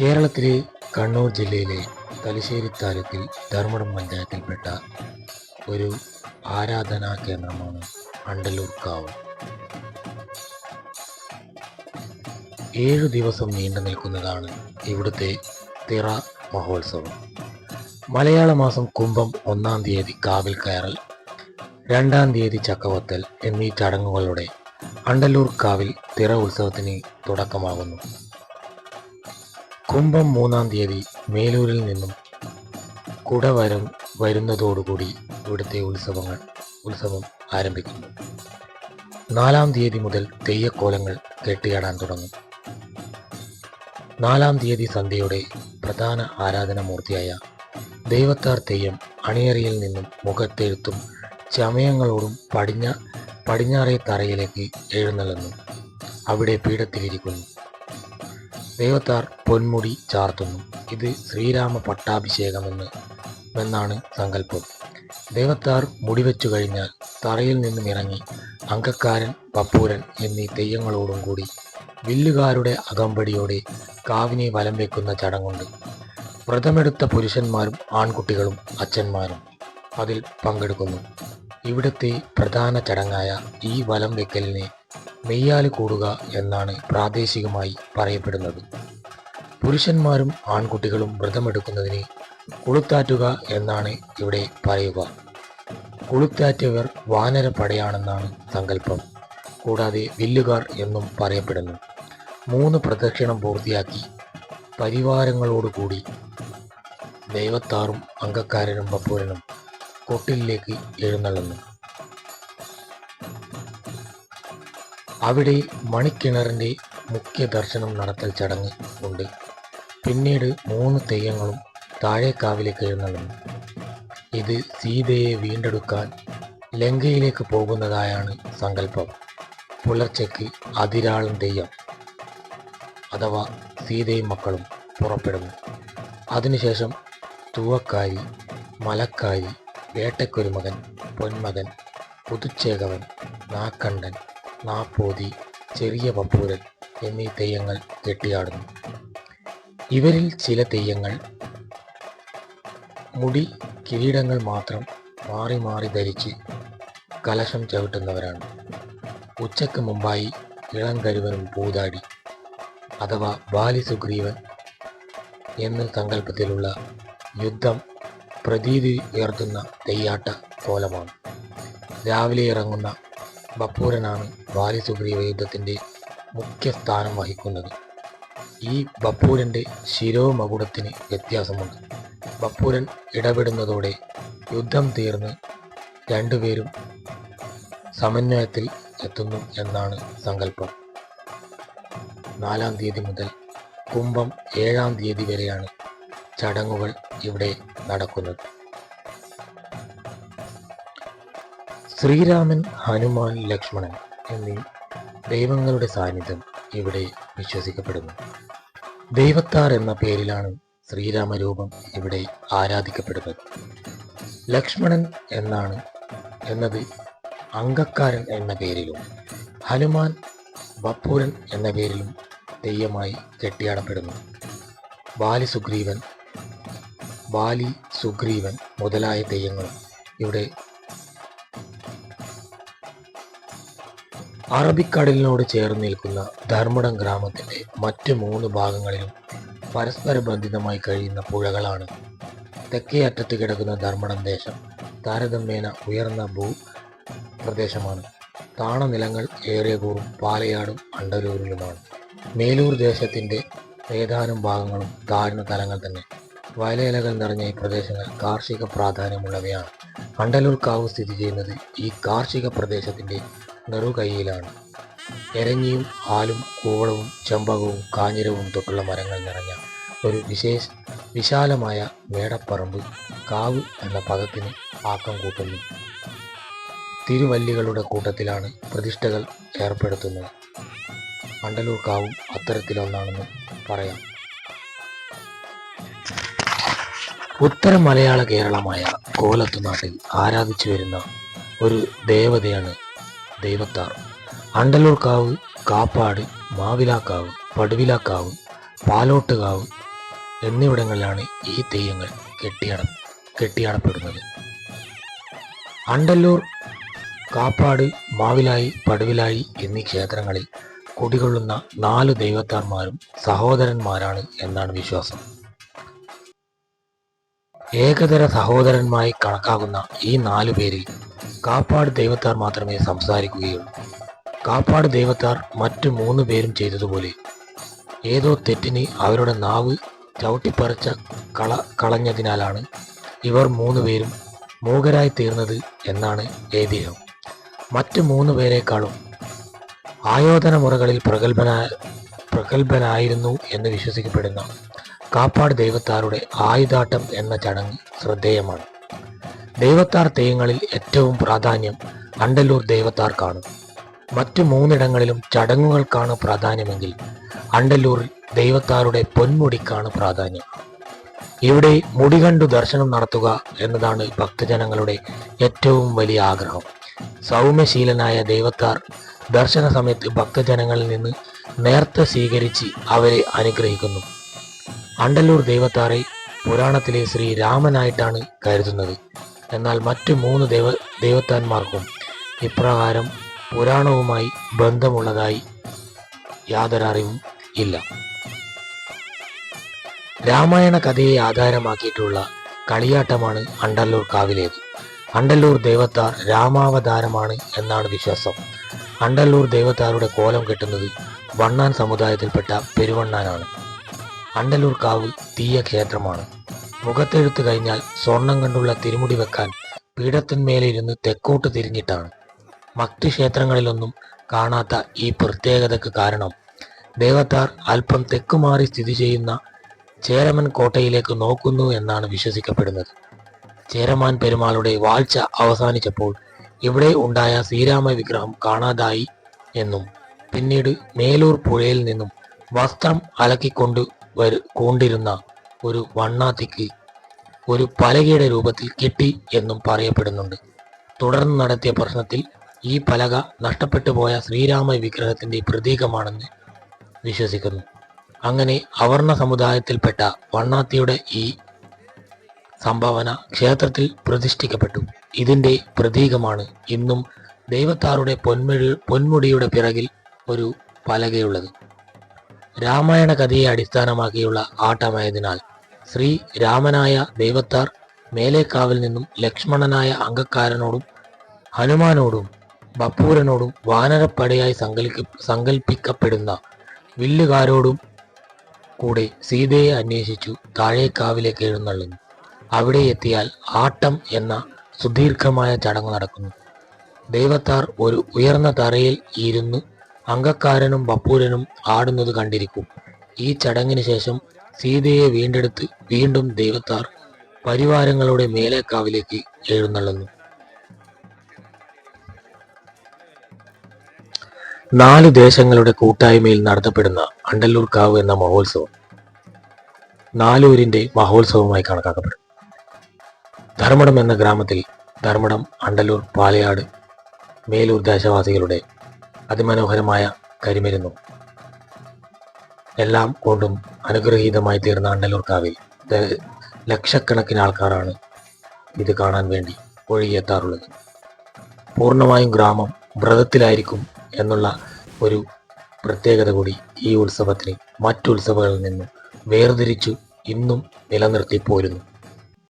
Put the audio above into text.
കേരളത്തിലെ കണ്ണൂർ ജില്ലയിലെ തലശ്ശേരി താലൂക്കിൽ ധർമ്മടം പഞ്ചായത്തിൽപ്പെട്ട ഒരു ആരാധനാ കേന്ദ്രമാണ് അണ്ടലൂർ കാവ്. ഏഴു ദിവസം നീണ്ടു നിൽക്കുന്നതാണ് ഇവിടുത്തെ തിറ മഹോത്സവം. മലയാള മാസം കുംഭം ഒന്നാം തീയതി കാവിൽ കയറൽ രണ്ടാം തീയതി ചക്കവത്തൽ എന്നീ ചടങ്ങുകളുടെ അണ്ടലൂർ കാവിൽ തിറ ഉത്സവത്തിന് തുടക്കമാകുന്നു. കുംഭം മൂന്നാം തീയതി മേലൂരിൽ നിന്നും കുടവരം വരുന്നതോടുകൂടി ഇവിടുത്തെ ഉത്സവങ്ങൾ ഉത്സവം ആരംഭിക്കുന്നു. നാലാം തീയതി മുതൽ തെയ്യക്കോലങ്ങൾ കെട്ടിയാടാൻ തുടങ്ങും. നാലാം തീയതി സന്ധ്യയുടെ പ്രധാന ആരാധനമൂർത്തിയായ ദൈവത്താർ തെയ്യം അണിയറിയിൽ നിന്നും മുഖത്തെഴുത്തും ചമയങ്ങളോടും പടിഞ്ഞ പടിഞ്ഞാറേ തറയിലേക്ക് എഴുന്നള്ളുന്നു. അവിടെ പീഠത്തിലിരിക്കുന്നു. ദൈവത്താർ പൊന്മുടി ചാർത്തുന്നു. ഇത് ശ്രീരാമ പട്ടാഭിഷേകമെന്ന് എന്നാണ് സങ്കല്പം. ദേവത്താർ മുടിവെച്ചു കഴിഞ്ഞാൽ തറയിൽ നിന്നും ഇറങ്ങി അങ്കക്കാരൻ പപ്പൂരൻ എന്നീ തെയ്യങ്ങളോടും കൂടി വില്ലുകാരുടെ അകമ്പടിയോടെ കാവിനെ വലം വെക്കുന്ന ചടങ്ങുണ്ട്. വ്രതമെടുത്ത പുരുഷന്മാരും ആൺകുട്ടികളും അച്ഛന്മാരും അതിൽ പങ്കെടുക്കുന്നു. ഇവിടുത്തെ പ്രധാന ചടങ്ങായ ഈ വലം വെക്കലിനെ മെയ്യാൽ കൂടുക എന്നാണ് പ്രാദേശികമായി പറയപ്പെടുന്നത്. പുരുഷന്മാരും ആൺകുട്ടികളും വ്രതമെടുക്കുന്നതിന് കുളുത്താറ്റുക എന്നാണ് ഇവിടെ പറയുക. കുളുത്താറ്റവർ വാനരപ്പടയാണെന്നാണ് സങ്കല്പം. കൂടാതെ വില്ലുകാർ എന്നും പറയപ്പെടുന്നു. മൂന്ന് പ്രദക്ഷിണം പൂർത്തിയാക്കി പരിവാരങ്ങളോടുകൂടി ദൈവത്താറും അംഗക്കാരനും പപ്പൂരനും കൊട്ടിലേക്ക് എഴുന്നള്ളുന്നു. അവിടെ മണിക്കിണറിന്റെ മുഖ്യ ദർശനം നടത്തൽ ചടങ്ങ് ഉണ്ട്. പിന്നീട് മൂന്ന് തെയ്യങ്ങളും താഴേക്കാവിലേക്ക് എഴുന്നള്ളുന്നു ഇത് സീതയെ വീണ്ടെടുക്കാൻ ലങ്കയിലേക്ക് പോകുന്നതായാണ് സങ്കല്പം. പുലർച്ചയ്ക്ക് അതിരാളും തെയ്യം അഥവാ സീതയും മക്കളും പുറപ്പെടുന്നു. അതിനുശേഷം തൂവക്കാരി മലക്കാരി വേട്ടക്കൊരുമകൻ പൊന്മകൻ പുതുച്ചേകവൻ നാക്കണ്ടൻ നാപ്പോതി ചെറിയ പപ്പൂരൻ എന്നീ തെയ്യങ്ങൾ കെട്ടിയാടുന്നു. ഇവരിൽ ചില തെയ്യങ്ങൾ മുടി കിരീടങ്ങൾ മാത്രം മാറി മാറി ധരിച്ച് കലശം ചവിട്ടുന്നവരാണ്. ഉച്ചയ്ക്ക് മുമ്പായി ഇളം കരുവനും പൂതാടി അഥവാ ബാലി സുഗ്രീവൻ എന്ന സങ്കല്പത്തിലുള്ള യുദ്ധം പ്രതീതി ഉയർത്തുന്ന തെയ്യാട്ട കോലമാണ്. രാവിലെ ഇറങ്ങുന്ന ബപ്പൂരനാണ് ബാലി സുഗ്രീവ യുദ്ധത്തിന്റെ മുഖ്യ സ്ഥാനം വഹിക്കുന്നത്. ഈ ബപ്പൂരന്റെ ശിരോമകുടത്തിന് വ്യത്യാസമുണ്ട്. ബപ്പൂരൻ ഇടപെടുന്നതോടെ യുദ്ധം തീർന്ന് രണ്ടുപേരും സമന്വയത്തിൽ എത്തുന്നു എന്നാണ് സങ്കല്പം. നാലാം തീയതി മുതൽ കുംഭം ഏഴാം തീയതി വരെയാണ് ചടങ്ങുകൾ ഇവിടെ നടക്കുന്നത്. ശ്രീരാമൻ ഹനുമാൻ ലക്ഷ്മണൻ എന്നീ ദൈവങ്ങളുടെ സാന്നിധ്യം ഇവിടെ വിശ്വസിക്കപ്പെടുന്നു. ദൈവത്താർ എന്ന പേരിലാണ് ശ്രീരാമരൂപം ഇവിടെ ആരാധിക്കപ്പെടുന്നത്. ലക്ഷ്മണൻ എന്നാണ് എന്നത് അങ്കക്കാരൻ എന്ന പേരിലും ഹനുമാൻ ബപ്പൂരൻ എന്ന പേരിലും തെയ്യമായി കെട്ടിയാടപ്പെടുന്നു. ബാലി സുഗ്രീവൻ ബാലി സുഗ്രീവൻ മുതലായ തെയ്യങ്ങളും ഇവിടെ അറബിക്കടലിനോട് ചേർന്ന് നിൽക്കുന്ന ധർമ്മടം ഗ്രാമത്തിന്റെ മറ്റ് മൂന്ന് ഭാഗങ്ങളിലും പരസ്പര ബന്ധിതമായി കഴിയുന്ന പുഴകളാണ്. തെക്കേ അറ്റത്ത് കിടക്കുന്ന ധർമ്മടം ദേശം താരതമ്യേന ഉയർന്ന ഭൂ പ്രദേശമാണ്. താണനിലങ്ങൾ ഏറിയകൂറും പാലയാടും അണ്ടലൂരിലുമാണ്. മേലൂർ ദേശത്തിന്റെ ഏതാനും ഭാഗങ്ങളും താഴ്ന്ന തലങ്ങൾ തന്നെ. വയലേലകൾ നിറഞ്ഞ ഈ പ്രദേശങ്ങൾ കാർഷിക പ്രാധാന്യമുള്ളവയാണ്. അണ്ടലൂർ കാവ് സ്ഥിതി ചെയ്യുന്നത് ഈ കാർഷിക പ്രദേശത്തിന്റെ നെറുകൈയിലാണ് എരഞ്ഞിയും ആലും കൂവളവും ചെമ്പകവും കാഞ്ഞിരവും തൊട്ടുള്ള മരങ്ങൾ നിറഞ്ഞ ഒരു വിശേഷ വിശാലമായ മേടപ്പറമ്പ് കാവ് എന്ന പദത്തിന് ആക്കം കൂട്ടുന്നു. തിരുവല്ലികളുടെ കൂട്ടത്തിലാണ് പ്രതിഷ്ഠകൾ ഏർപ്പെടുത്തുന്നത്. മണ്ടലൂർ കാവും അത്തരത്തിലൊന്നാണെന്ന് പറയാം. ഉത്തര മലയാള കേരളമായ കോലത്തുനാട്ടിൽ ആരാധിച്ചു വരുന്ന ഒരു ദേവതയാണ് ദൈവത്താർ അണ്ടലൂർക്കാവ് കാപ്പാട് മാവിലാക്കാവ് പടുവിലാക്കാവ് പാലോട്ടുകാവ് എന്നിവിടങ്ങളിലാണ് ഈ തെയ്യങ്ങൾ കെട്ടിയട കെട്ടിയാടപ്പെടുന്നത്. അണ്ടല്ലൂർ കാപ്പാട് മാവിലായി പടുവിലായി എന്നീ ക്ഷേത്രങ്ങളിൽ കുടികൊള്ളുന്ന നാല് ദൈവത്താന്മാരും സഹോദരന്മാരാണ് എന്നാണ് വിശ്വാസം. ഏകതര സഹോദരന്മായി കണക്കാക്കുന്ന ഈ നാലു പേരിൽ കാപ്പാട് ദൈവത്താർ മാത്രമേ സംസാരിക്കുകയുള്ളൂ. കാപ്പാട് ദൈവത്താർ മറ്റു മൂന്ന് പേരും ചെയ്തതുപോലെ ഏതോ തെറ്റിന് അവരുടെ നാവ് ചവിട്ടിപ്പറിച്ച കള കളഞ്ഞതിനാലാണ് ഇവർ മൂന്ന് പേരും മൂകരായി തീർന്നത് എന്നാണ് ഐതിഹ്യം മറ്റു മൂന്ന് പേരെക്കാളും ആയോധന മുറകളിൽ പ്രഗത്ഭനായ പ്രഗത്ഭനായിരുന്നു എന്ന് വിശ്വസിക്കപ്പെടുന്ന കാപ്പാട് ദൈവത്താരുടെ ആയുധാട്ടം എന്ന ചടങ്ങ് ശ്രദ്ധേയമാണ്. ദൈവത്താർ തെയ്യങ്ങളിൽ ഏറ്റവും പ്രാധാന്യം അണ്ടല്ലൂർ ദേവത്താർക്കാണ്. മറ്റു മൂന്നിടങ്ങളിലും ചടങ്ങുകൾക്കാണ് പ്രാധാന്യമെങ്കിൽ അണ്ടല്ലൂരിൽ ദൈവത്താരുടെ പൊന്മുടിക്കാണ് പ്രാധാന്യം. ഇവിടെ മുടി കണ്ടു ദർശനം നടത്തുക എന്നതാണ് ഭക്തജനങ്ങളുടെ ഏറ്റവും വലിയ ആഗ്രഹം. സൗമ്യശീലനായ ദൈവത്താർ ദർശന സമയത്ത് ഭക്തജനങ്ങളിൽ നിന്ന് നേർത്ത സ്വീകരിച്ച് അവരെ അനുഗ്രഹിക്കുന്നു. അണ്ടല്ലൂർ ദൈവത്താറെ പുരാണത്തിലെ ശ്രീരാമനായിട്ടാണ് കരുതുന്നത്. എന്നാൽ മറ്റു മൂന്ന് ദേവ ദൈവത്താന്മാർക്കും ഇപ്രകാരം പുരാണവുമായി ബന്ധമുള്ളതായി യാതൊരറിവും ഇല്ല. രാമായണ കഥയെ ആധാരമാക്കിയിട്ടുള്ള കളിയാട്ടമാണ് അണ്ടല്ലൂർ കാവിലേത്. അണ്ടല്ലൂർ ദേവത്താർ രാമാവതാരമാണ് എന്നാണ് വിശ്വാസം. അണ്ടല്ലൂർ ദേവത്താരുടെ കോലം കെട്ടുന്നത് വണ്ണാൻ സമുദായത്തിൽപ്പെട്ട പെരുവണ്ണാനാണ്. അണ്ടല്ലൂർ കാവ് തീയ ക്ഷേത്രമാണ് മുഖത്തെഴുത്ത് കഴിഞ്ഞാൽ സ്വർണം കണ്ടുള്ള തിരുമുടി വെക്കാൻ പീഠത്തിന്മേലിരുന്ന് തെക്കോട്ട് തിരിഞ്ഞിട്ടാണ്. മറ്റ് ക്ഷേത്രങ്ങളിലൊന്നും കാണാത്ത ഈ പ്രത്യേകതയ്ക്ക് കാരണം ദേവത്താർ അല്പം തെക്കുമാറി സ്ഥിതി ചെയ്യുന്ന ചേരമൻ കോട്ടയിലേക്ക് നോക്കുന്നു എന്നാണ് വിശ്വസിക്കപ്പെടുന്നത്. ചേരമാൻ പെരുമാളുടെ വാഴ്ച അവസാനിച്ചപ്പോൾ ഇവിടെ ഉണ്ടായ ശ്രീരാമ വിഗ്രഹം കാണാതായി എന്നും പിന്നീട് മേലൂർ പുഴയിൽ നിന്നും വസ്ത്രം അലക്കിക്കൊണ്ട് വരു കൊണ്ടിരുന്ന ഒരു വണ്ണാത്തിക്ക് ഒരു പലകയുടെ രൂപത്തിൽ കിട്ടി എന്നും പറയപ്പെടുന്നുണ്ട്. തുടർന്ന് നടത്തിയ പ്രശ്നത്തിൽ ഈ പലക നഷ്ടപ്പെട്ടു പോയ ശ്രീരാമ വിഗ്രഹത്തിന്റെ പ്രതീകമാണെന്ന് വിശ്വസിക്കുന്നു. അങ്ങനെ അവർണ സമുദായത്തിൽപ്പെട്ട വണ്ണാത്തിയുടെ ഈ സംഭാവന ക്ഷേത്രത്തിൽ പ്രതിഷ്ഠിക്കപ്പെട്ടു. ഇതിന്റെ പ്രതീകമാണ് ഇന്നും ദൈവത്താറുടെ പൊന്മുടി പൊന്മുടിയുടെ പിറകിൽ ഒരു പലകയുള്ളത്. രാമായണ കഥയെ അടിസ്ഥാനമാക്കിയുള്ള ആട്ടമായതിനാൽ ശ്രീ രാമനായ ദൈവത്താർ മേലേക്കാവിൽ നിന്നും ലക്ഷ്മണനായ അംഗക്കാരനോടും ഹനുമാനോടും ബപ്പൂരനോടും വാനരപ്പടയായി സങ്കൽപ്പി സങ്കൽപ്പിക്കപ്പെടുന്ന വില്ലുകാരോടും കൂടെ സീതയെ അന്വേഷിച്ചു താഴേക്കാവിലേക്ക് എഴുന്നള്ളുന്നു. അവിടെ എത്തിയാൽ ആട്ടം എന്ന സുദീർഘമായ ചടങ്ങ് നടക്കുന്നു. ദൈവത്താർ ഒരു ഉയർന്ന തറയിൽ ഇരുന്ന് അംഗക്കാരനും ബപ്പൂരനും ആടുന്നത് കണ്ടിരിക്കും. ഈ ചടങ്ങിന് ശേഷം സീതയെ വീണ്ടെടുത്ത് വീണ്ടും ദൈവത്താർ പരിവാരങ്ങളുടെ മേലേക്കാവിലേക്ക് എഴുന്നള്ളുന്നു. നാല് ദേശങ്ങളുടെ കൂട്ടായ്മയിൽ നടത്തപ്പെടുന്ന അണ്ടല്ലൂർ കാവ് എന്ന മഹോത്സവം നാലൂരിന്റെ മഹോത്സവമായി കണക്കാക്കപ്പെടും. ധർമ്മടം എന്ന ഗ്രാമത്തിൽ ധർമ്മടം അണ്ടല്ലൂർ പാലയാട് മേലൂർ ദേശവാസികളുടെ അതിമനോഹരമായ കരിമരുന്നു എല്ലാം കൊണ്ടും അനുഗ്രഹീതമായി തീർന്ന അണ്ടലൂർ കാവിൽ ദ- ലക്ഷക്കണക്കിന് ആൾക്കാരാണ് ഇത് കാണാൻ വേണ്ടി ഒഴുകിയെത്താറുള്ളത്. പൂർണമായും ഗ്രാമം വ്രതത്തിലായിരിക്കും എന്നുള്ള ഒരു പ്രത്യേകത കൂടി ഈ ഉത്സവത്തിന് മറ്റു ഉത്സവങ്ങളിൽ നിന്നും വേർതിരിച്ചു ഇന്നും നിലനിർത്തി പോരുന്നു